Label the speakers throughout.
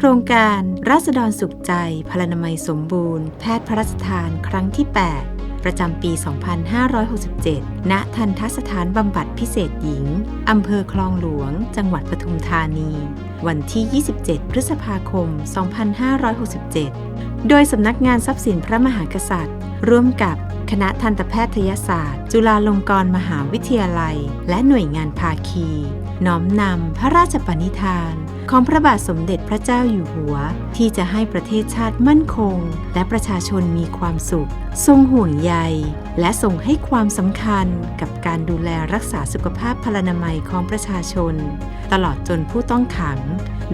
Speaker 1: โครงการราษฎรสุขใจ พลานามัยสมบูรณ์ แพทย์พระราชทานครั้งที่ 8 ประจำปี 2567 ณ ทันทสถานบำบัดพิเศษหญิง อำเภอคลองหลวง จังหวัดปทุมธานี วันที่ 27 พฤษภาคม 2567 โดยสำนักงานทรัพย์สินพระมหากษัตริย์ ร่วมกับคณะทันตแพทยศาสตร์ จุฬาลงกรณ์มหาวิทยาลัย และหน่วยงานภาคี น้อมนำพระราชปณิธาน ของพระบาทสมเด็จพระเจ้าอยู่หัว ที่จะให้ประเทศชาติมั่นคง และประชาชนมีความสุข ทรงห่วงใย และทรงให้ความสำคัญกับการดูแลรักษาสุขภาพพลานามัยของประชาชน ตลอดจนผู้ต้องขัง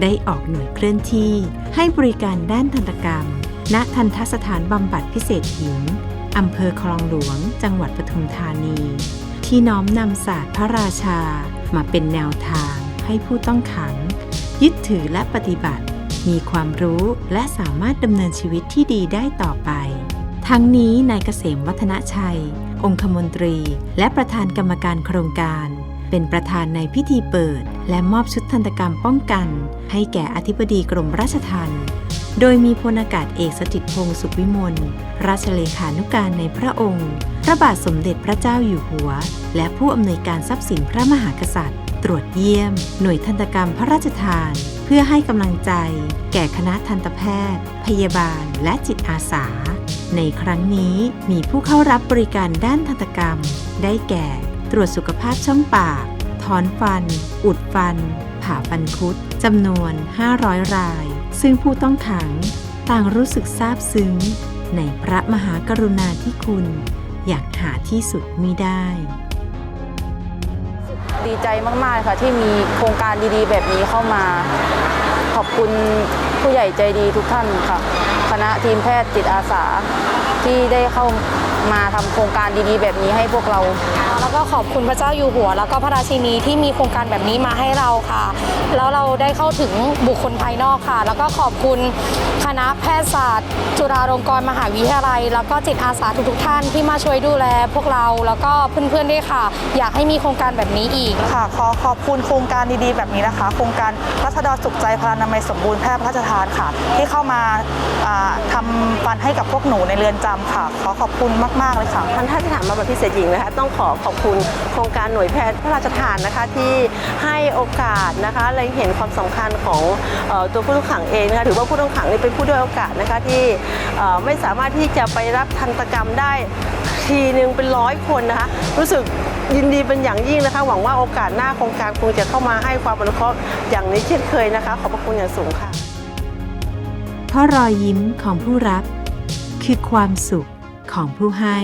Speaker 1: ได้ออกหน่วยเคลื่อนที่ ให้บริการด้านทันตกรรม ณทันทสถานบำบัดพิเศษหญิงอำเภอคลองหลวง จังหวัดปทุมธานี ที่น้อมนำศาสตร์พระราชา มาเป็นแนวทางให้ผู้ต้องขัง ยึดถือและปฏิบัติ มีความรู้และสามารถดำเนินชีวิตที่ดีได้ต่อไป ทั้งนี้นายเกษมวัฒนชัย องคมนตรี และประธานกรรมการโครงการ เป็นประธานในพิธีเปิด และมอบชุดทันตกรรมป้องกัน ให้แก่อธิบดีกรมราชทัณฑ์ โดยมีพลอากาศเอกสถิตพงศ์สุขวิมล ราชเลขานุการในพระองค์ พระบาทสมเด็จพระเจ้าอยู่หัว และผู้อำนวยการทรัพย์สินพระมหากษัตริย์ ตรวจเยี่ยม หน่วยทันตกรรมพระราชทาน เพื่อให้กำลังใจ แก่คณะทันตแพทย์ พยาบาล และจิตอาสา ในครั้งนี้มีผู้เข้ารับบริการด้านทันตกรรม ได้แก่ ตรวจสุขภาพช่องปาก ถอนฟัน อุดฟัน ผ่าฟันคุด จำนวน 500 ราย ซึ่งผู้ต้องขังต่างรู้สึกซาบซึ้ง ในพระมหากรุณาธิคุณ อยากหาที่สุดมิได้
Speaker 2: ดีใจมากๆค่ะที่มีโครงการดีๆ แบบนี้เข้ามา ขอบคุณผู้ใหญ่ใจดีทุกท่านค่ะคณะทีมแพทย์จิตอาสาที่ได้เข้ามาทำโครงการดีๆ แบบนี้ให้พวกเรา
Speaker 3: แล้วก็ขอบคุณพระเจ้าอยู่หัว แล้วก็พระราชินีที่มีโครงการแบบนี้มาให้เราค่ะ แล้วเราได้เข้าถึงบุคคลภายนอกค่ะ แล้วก็ขอบคุณคณะแพทยศาสตร์ จุฬาลงกรณ์มหาวิทยาลัย แล้วก็จิตอาสาทุกๆท่านที่มาช่วยดูแล พวกเราแล้วก็เพื่อนๆด้วยค่ะ อยากให้มีโครงการแบบนี้อีก
Speaker 4: ค่ะ ขอขอบคุณโครงการดีๆ แบบนี้นะคะ โครงการรัศดรสุขใจพลานามัยสมบูรณ์แพทย์พระราชทานค่ะ ที่เข้ามา อ่าทำฟันให้กับพวกหนูในเรือนจำค่ะ ขอขอบคุณมาก ๆ เลยค่ะ
Speaker 5: ทันท่านถานบำบัดพิเศษหญิงนะคะ ต้องขอขอบคุณโครงการหน่วยแพทย์พระราชทานนะคะที่ให้โอกาสนะคะและเห็นความสำคัญของออตัวผู้ต้องขังเองนะคะถือว่าผู้ต้องขังนี่เป็นผู้ด้อยโอกาสนะคะที่ไม่สามารถที่จะไปรับทันตกรรมได้ทีหนึ่งเป็นร้อยคนนะคะ รู้สึกยินดีเป็นอย่างยิ่งนะคะ หวังว่าโอกาสหน้าโครงการคงจะเข้ามาให้ความอนุเคราะห์อย่างนี้เช่นเคยนะคะ ขอบพระคุณอย่างสูงค่ะ
Speaker 1: พราะรอยยิ้มของผู้รับ คือความสุขของผู้ให้